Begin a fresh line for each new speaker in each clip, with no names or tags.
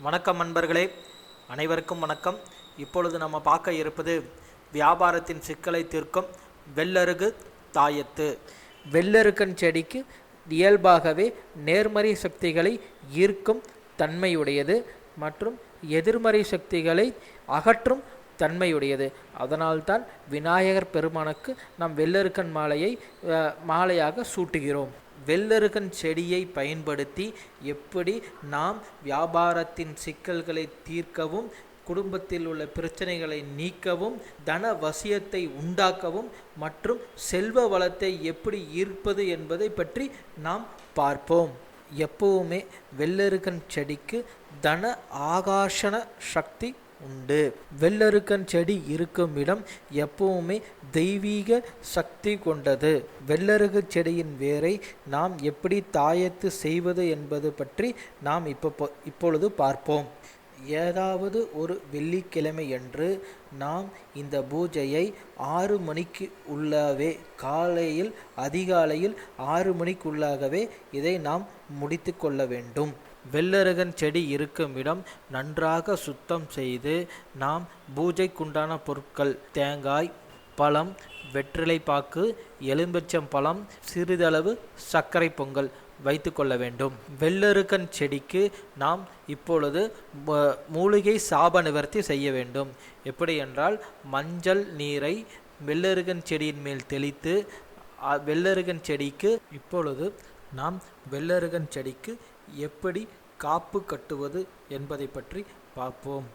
வணக்கம் நண்பர்களே. அனைவருக்கும் வணக்கம். இப்பொழுது நம்ம பார்க்க இருப்பது வியாபாரத்தின் சிக்கலை தீர்க்கும் வெள்ளருகு தாயத்து. வெள்ளருக்கன் செடிக்கு இயல்பாகவே நேர்மறை சக்திகளை ஈர்க்கும் தன்மையுடையது மற்றும் எதிர்மறை சக்திகளை அகற்றும் தன்மையுடையது. அதனால்தான் விநாயகர் பெருமானுக்கு நாம் வெள்ளருக்கன் மாலையை மாலையாக சூட்டுகிறோம். வெள்ளருகன் செடியை பயன்படுத்தி எப்படி நாம் வியாபாரத்தின் சிக்கல்களை தீர்க்கவும் குடும்பத்தில் உள்ள பிரச்சனைகளை நீக்கவும் தன வசியத்தை உண்டாக்கவும் மற்றும் செல்வ வளத்தை எப்படி ஈர்ப்பது என்பதை பற்றி நாம் பார்ப்போம். எப்பவுமே வெள்ளருகன் செடிக்கு தன ஆகாஷண சக்தி உண்டு. வெள்ளருக்கன் செடி இருக்கும் இடம் எப்பவுமே தெய்வீக சக்தி கொண்டது. வெள்ளருகு செடியின் வேரை நாம் எப்படி தாயத்து செய்வது என்பது பற்றி நாம் இப்போ இப்பொழுது பார்ப்போம். ஏதாவது ஒரு வெள்ளிக்கிழமையன்று நாம் இந்த பூஜையை ஆறு மணிக்கு உள்ளாவே காலையில் அதிகாலையில் ஆறு மணிக்குள்ளாகவே இதை நாம் முடித்து கொள்ள வேண்டும். வெள்ளருகன் செடி இருக்கும் இடம் நன்றாக சுத்தம் செய்து நாம் பூஜைக்குண்டான பொருட்கள் தேங்காய் பழம் வெற்றிலைப்பாக்கு எலும்பச்சம் பழம் சிறிதளவு சர்க்கரை பொங்கல் வைத்து கொள்ள வேண்டும். வெள்ளருக்கன் செடிக்கு நாம் இப்பொழுது மூலிகை சாப நிவர்த்தி செய்ய வேண்டும். எப்படி என்றால் மஞ்சள் நீரை வெள்ளருகன் செடியின் மேல் தெளித்து வெள்ளருகன் செடிக்கு இப்பொழுது நாம் வெள்ளருகன் செடிக்கு எப்படி காப்பு கட்டுவது என்பதை பற்றி பார்ப்போம்.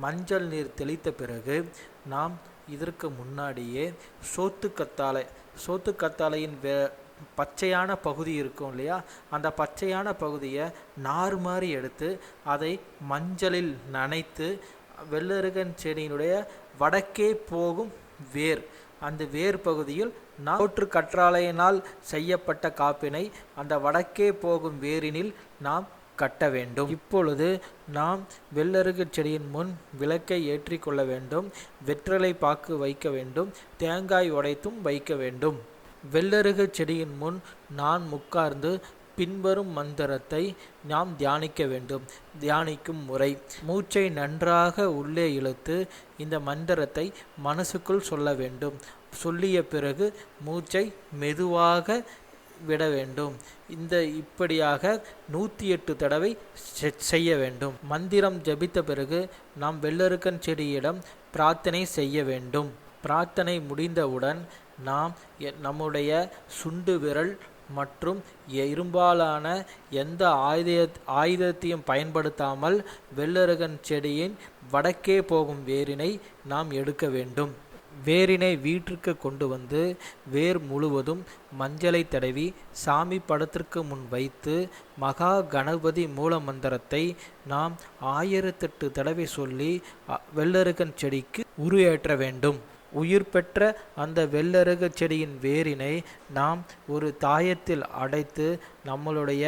மஞ்சள் நீர் தெளித்த பிறகு நாம் இதற்கு முன்னாடியே சோத்துக்கத்தாழை சோத்துக்கத்தாழையின் வே பச்சையான பகுதி இருக்கும் இல்லையா? அந்த பச்சையான பகுதியை நார் மாதிரி எடுத்து அதை மஞ்சளில் நனைத்து வெள்ளருகன் செடியினுடைய வடக்கே போகும் வேர் அந்த வேர் பகுதியில் நாற்று கற்றாழையினால் செய்யப்பட்ட காப்பினை அந்த வடக்கே போகும் வேரினில் நாம் கட்ட வேண்டும். இப்பொழுது நாம் வெள்ளருகு செடியின் முன் விளக்கை ஏற்றி கொள்ள வேண்டும். வெற்றலை பாக்கு வைக்க வேண்டும். தேங்காய் உடைத்தும் வைக்க வேண்டும். வெள்ளருகு செடியின் முன் நான் உட்கார்ந்து பின்வரும் மந்திரத்தை நாம் தியானிக்க வேண்டும். தியானிக்கும் முறை. மூச்சை நன்றாக உள்ளே இழுத்து இந்த மந்திரத்தை மனசுக்குள் சொல்ல வேண்டும். சொல்லிய பிறகு மூச்சை மெதுவாக விட வேண்டும். இந்த இப்படியாக நூற்றி எட்டு தடவை செ- செய்ய வேண்டும். மந்திரம் ஜபித்த பிறகு நாம் வெள்ளருக்கன் செடியிடம் பிரார்த்தனை செய்ய வேண்டும். பிரார்த்தனை முடிந்தவுடன் நாம் எ- நம்முடைய சுண்டு விரல் மற்றும் இரும்பாலான எந்த ஆயுத ஆயுதத்தையும் பயன்படுத்தாமல் வெள்ளருகன் செடியின் வடக்கே போகும் வேரினை நாம் எடுக்க வேண்டும். வேரினை வீட்டிற்கு கொண்டு வந்து வேர் முழுவதும் மஞ்சளை தடவி சாமி படத்திற்கு முன் வைத்து மகா கணபதி மூல மந்திரத்தை நாம் ஆயிரத்தெட்டு தடவை சொல்லி வெள்ளருகன் செடிக்கு உருவேற்ற வேண்டும். உயிர் பெற்ற அந்த வெள்ளருக செடியின் வேரினை நாம் ஒரு தாயத்தில் அடைத்து நம்மளுடைய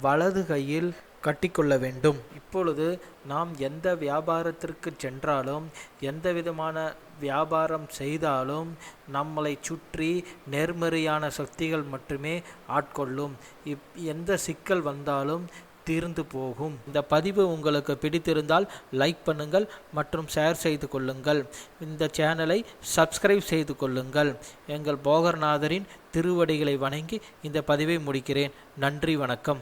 வலது கையில் கட்டிக்கொள்ள வேண்டும். இப்பொழுது நாம் எந்த வியாபாரத்திற்கு சென்றாலும் எந்த விதமான வியாபாரம் செய்தாலும் நம்மளை சுற்றி நேர்மறையான சக்திகள் மட்டுமே ஆட்கொள்ளும். இப் எந்த சிக்கல் வந்தாலும் தீர்ந்து போகும். இந்த பதிவு உங்களுக்கு பிடித்திருந்தால் லைக் பண்ணுங்கள் மற்றும் ஷேர் செய்து கொள்ளுங்கள். இந்த சேனலை சப்ஸ்கிரைப் செய்து கொள்ளுங்கள். எங்கள் போகர்நாதரின் திருவடிகளை வணங்கி இந்த பதிவை முடிக்கிறேன். நன்றி வணக்கம்.